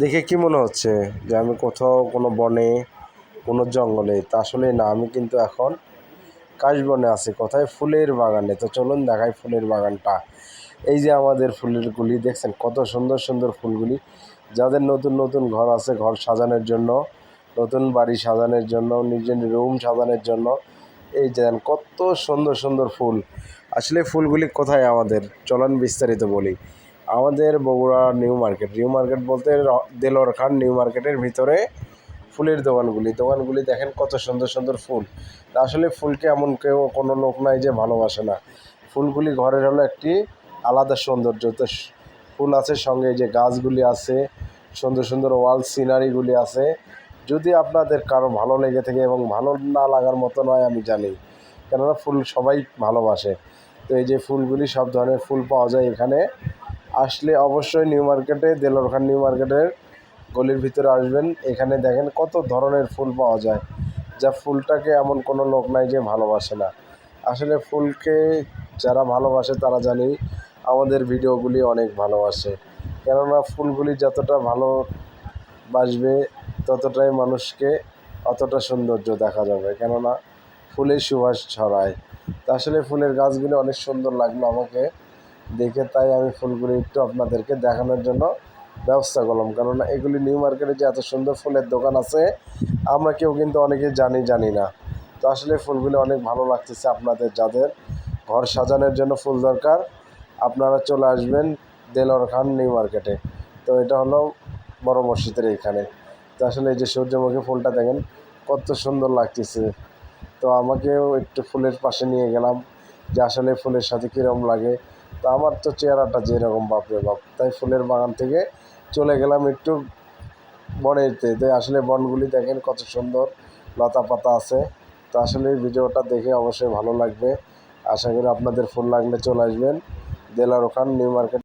দেখে কি মনে হচ্ছে যে আমি কোথাও কোনো বনে, কোনো জঙ্গলে, তা আসলে না, আমি কিন্তু এখন কাশবনে আছি, কোথায় ফুলের বাগানে তো চলুন দেখাই ফুলের বাগানটা। এই যে আমাদের ফুলের গুলি, দেখছেন কত সুন্দর সুন্দর ফুলগুলি। যাদের নতুন নতুন ঘর আছে, ঘর সাজানোর জন্য, নতুন বাড়ি সাজানোর জন্য, নিজের রুম সাজানোর জন্য, এই যে কত সুন্দর সুন্দর ফুল। আসলে ফুলগুলি কোথায় আমাদের? চলন বিস্তারিত বলি। আমাদের Bogura new market. New market বলতে র- দেলোয়ার খান নিউ মার্কেটের ভিতরে ফুলের দোকানগুলি। দোকানগুলি দেখেন কত সুন্দর সুন্দর ফুল। আসলে ফুলকে এমন কেউ, কোনো লোক নাই যে ভালোবাসে না। ফুলগুলি ঘরের হলো একটি আলাদা সৌন্দর্য। তো ফুল আছে সঙ্গে যে গাছগুলি আছে, সুন্দর সুন্দর ওয়াল সিনারিগুলি আছে। যদি আপনাদের কারও ভালো লেগে থাকে এবং ভালো না লাগার মতো নয়, আমি জানি। কেননা ফুল সবাই ভালোবাসে। তো এই যে ফুলগুলি সব ধরনের ফুল পাওয়া যায় এখানে। আসলে অবশ্যই নিউ মার্কেটে দেলোর খান নিউ মার্কেটের গলির ভিতরে আসবেন। এখানে দেখেন কত ধরনের ফুল পাওয়া যায়, যা ফুলটাকে এমন কোনো লোক নাই যে ভালোবাসে না। আসলে ফুলকে যারা ভালোবাসে তারা জানি আমাদের ভিডিওগুলি অনেক ভালোবাসে। কেননা ফুলগুলি যতটা ভালো বাসবে ততটাই মানুষকে অতটা সৌন্দর্য দেখা যাবে, কেননা ফুলের সুবাস ছড়ায়। তা আসলে ফুলের গাছগুলি অনেক সুন্দর লাগল আমাকে। দেখে তাই আমি ফুলগুলি একটু আপনাদেরকে দেখানোর জন্য ব্যবস্থা করলাম। কেননা এগুলি নিউ মার্কেটে যে এত সুন্দর ফুলের দোকান আছে, আমরা কেউ কিন্তু অনেকে জানি জানি না। তো আসলে ফুলগুলি অনেক ভালো লাগতেছে আপনাদের, যাদের ঘর সাজানোর জন্য ফুল দরকার, আপনারা চলে আসবেন দেলোয়ার খান নিউ মার্কেটে তো এটা হলো বড় মসজিদের এখানে তো আসলে এই যে সূর্যমুখী ফুলটা দেখেন, কত সুন্দর লাগতেছে। তো আমাকেও একটু ফুলের পাশে নিয়ে গেলাম, যে আসলে ফুলের সাথে কীরকম লাগে। তো আমার তো চেহারাটা যেরকম বাপরে বাপ। তাই ফুলের বাগান থেকে চলে গেলাম একটু বনেতে। তো আসলে বনগুলি দেখেন কত সুন্দর লতা পাতা আছে। তো আসলে ভিডিওটা দেখে অবশ্যই ভালো লাগবে। আশা করি আপনাদের ফুল লাগলে চলে আসবেন। দেলার ওখান, নিউ মার্কেট।